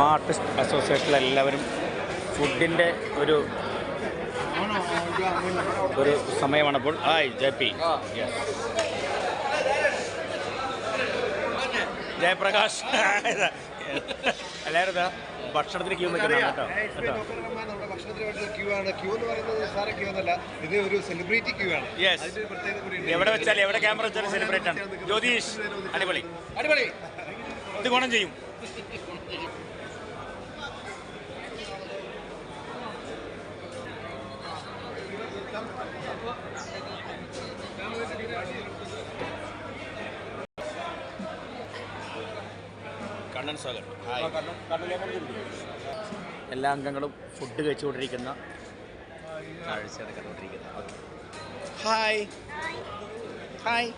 Cinema artist അസോസിയേഷനിലെ എല്ലാവരും ഫുഡിന്റെ ഒരു ഒരു സമയമാണപ്പോൾ ഹായ് ജെ പി ജയപ്രകാശ്. എല്ലാവരും ഭക്ഷണത്തിന് ക്യൂ നിൽക്കുന്നതാണ് കേട്ടോ. എവിടെ വെച്ചാലും എവിടെ ക്യാമറ വെച്ചാലും സെലിബ്രേറ്റ് ആണ്. ജ്യോതിഷ്. അടിപൊളി. അടിപൊളി. ഇത് ഗുണം ചെയ്യും. കണ്ണൻ സ്വാഗതം എല്ലാ അംഗങ്ങളും ഫുഡ് കഴിച്ചുകൊണ്ടിരിക്കുന്ന കാഴ്ചയാണ് കണ്ടുകൊണ്ടിരിക്കുന്നത്. ഓക്കെ ഹായ് ഹായ്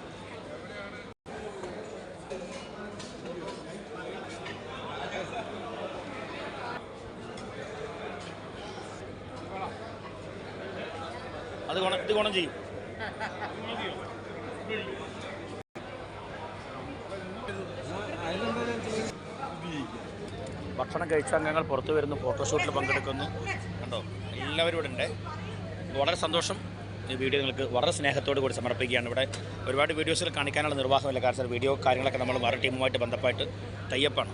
അത് ഗുണം ഇത് ഗുണം ചെയ്യും. ഭക്ഷണം കഴിച്ച അംഗങ്ങൾ പുറത്തു വരുന്നു ഫോട്ടോഷൂട്ടിൽ പങ്കെടുക്കുന്നു. കണ്ടോ? എല്ലാവരും ഇവിടെ ഉണ്ട്. വളരെ സന്തോഷം. ഈ വീഡിയോ നിങ്ങൾക്ക് വളരെ സ്നേഹത്തോട് കൂടി സമർപ്പിക്കുകയാണ്. ഇവിടെ ഒരുപാട് വീഡിയോസിൽ കാണിക്കാനുള്ള നിർവാഹമില്ല. കാരണം വീഡിയോ കാര്യങ്ങളൊക്കെ നമ്മൾ വേറെ ടീമുമായിട്ട് ബന്ധപ്പെട്ട് തയ്യപ്പാണ്